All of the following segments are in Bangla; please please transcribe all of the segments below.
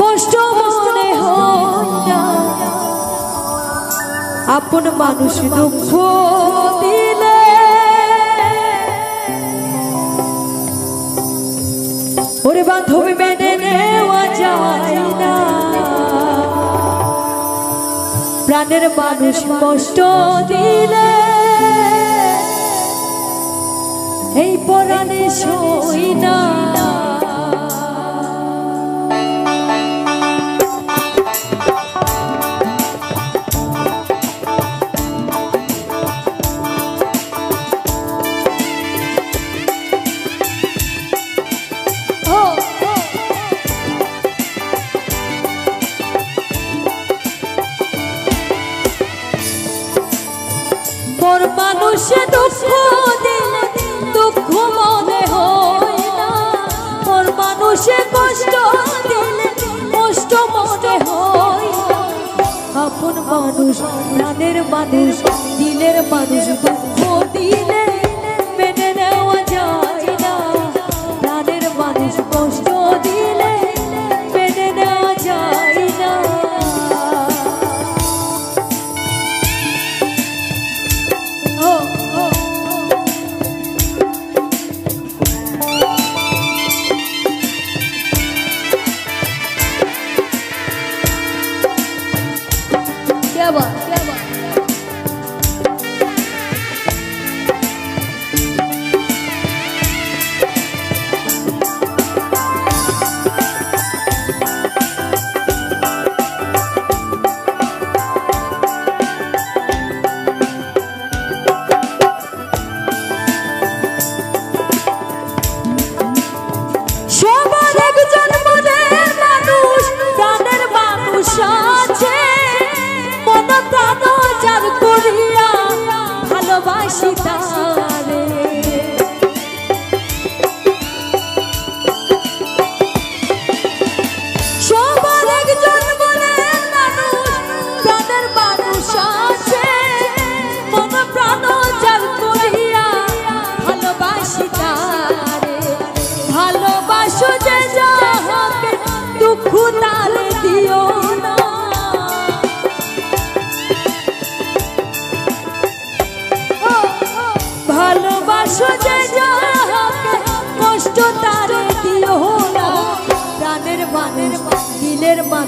কষ্ট মনে আপন মানুষ দুঃখ দিলে। ওরে বান্ধব মেনে নেওয়া যায় না। প্রাণের মানুষ কষ্ট দিলে। এই পরাণে সই না। হয় পর মানুষে কষ্ট কষ্ট মনে হয় আপন মানুষ প্রাণের মানুষ, দিলের মানুষ দুঃখ দিলে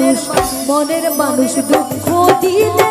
মানুষ মনের মানুষ দুঃখ দিলে